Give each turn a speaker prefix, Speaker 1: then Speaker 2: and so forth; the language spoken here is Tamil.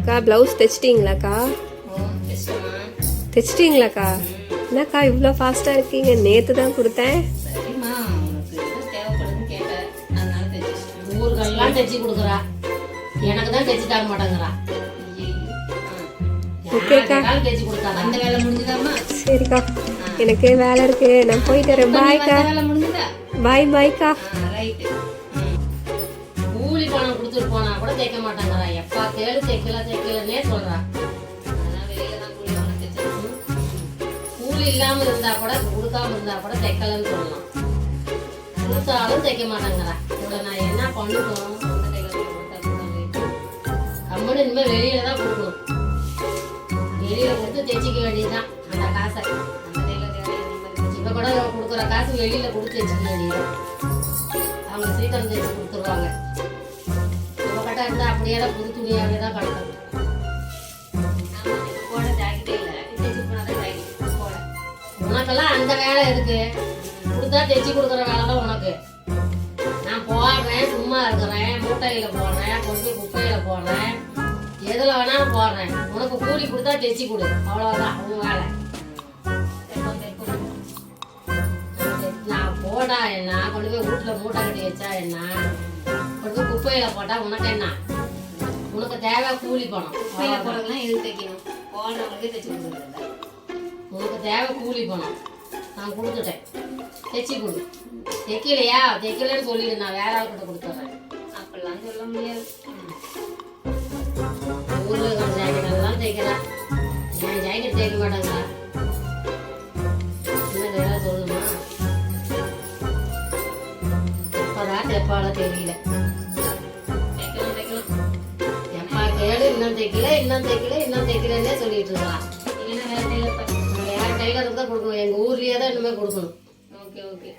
Speaker 1: அக்கா ப்ளவுஸ் தைச்சிட்டிங்களாக்கா? தைச்சிட்டிங்களாக்கா? என்னக்கா இவ்வளோ ஃபாஸ்ட்டாக இருக்கீங்க? நேற்று தான் கொடுத்தேன்.
Speaker 2: ஊருக்கெல்லாம் தைச்சு கொடுக்குறா. எனக்கு தான் தைச்சு தர மாட்டேங்கிறா.
Speaker 1: ஓகேக்கா. சரிக்கா. எனக்கு வேலை இருக்கு. நான் போயிட்டு வரேன். பாய்க்கா பாய் பாய்க்கா
Speaker 2: கூலி பணம் கொடுத்துட்டு போனா கூட தைக்க மாட்டாங்கறா. எப்பா கேளு தைக்கல தைக்கலன்னே சொல்றா. கூலி இல்லாம இருந்தா கூட கொடுக்காம இருந்தா கூட தைக்கலன்னு சொல்லலாம். கொடுத்தாலும் தைக்க மாட்டாங்கறா. இவ்வளவு நான் என்ன பண்ணுவோம்? கம்மனு இனிமேல் வெளியில தான் கொடுக்கணும். வெளியில கொடுத்து தைச்சிக்க வேண்டியதுதான். அந்த காசை. இப்போ இப்ப கூட கொடுக்குற காசு வெளியில கொடுத்து வச்சுக்க வேண்டியது அவங்க சீக்கிரம் தைச்சு கொடுத்துருவாங்க. இல்ல. புது போனாதான் தான் பழக்கம் உனக்கெல்லாம் அந்த வேலை இருக்கு. கொடுத்தா தைச்சி கொடுக்குற வேலை தான் உனக்கு. நான் போடுறேன் சும்மா இருக்கிறேன். மூட்டையில் போடுறேன் கொண்டு போய் போடுறேன். எதில் வேணாலும் போடுறேன். உனக்கு கூலி கொடுத்தா தைச்சி கொடு. அவ்வளோதான் உன் வேலை. நான் போடா என்ன? கொண்டு போய் வீட்டில் மூட்டை கட்டி வச்சா என்ன? கொண்டு போய் குப்பையில் போட்டால் உனக்கு என்ன? தேவை கூலி பணம்.
Speaker 3: குப்பையில போடுறதெல்லாம் எதுக்கு தைக்கணும்? போடுறவங்களுக்கே தைச்சு கொடுக்குறது
Speaker 2: உனக்கு தேவை கூலி பணம். நான் கொடுத்துட்டேன். தைச்சி கொடு. தைக்கலையா? தைக்கலன்னு சொல்லிடு. நான் வேற ஆள்கிட்ட கொடுத்துட்றேன்.
Speaker 3: அப்படிலாம் சொல்ல முடியாது.
Speaker 2: ஊர்ல இருக்கிற ஜாக்கெட் எல்லாம் தைக்கிறேன். என் ஜாக்கெட் தைக்க மாட்டாங்க? என்ன வேலை சொல்லணுமா? எப்பதான் தைப்பால தெரியல. இன்னும் தைக்கல இன்னும் தைக்கல இன்னும் தைக்கலன்னே சொல்லிட்டு இருக்கான்
Speaker 3: இல்லைன்னா வேற டெய்லர்
Speaker 2: வேற டைலருக்கு தான் கொடுக்கணும். எங்க ஊர்லயே தான் இனிமே கொடுக்கணும்.
Speaker 3: Okay okay.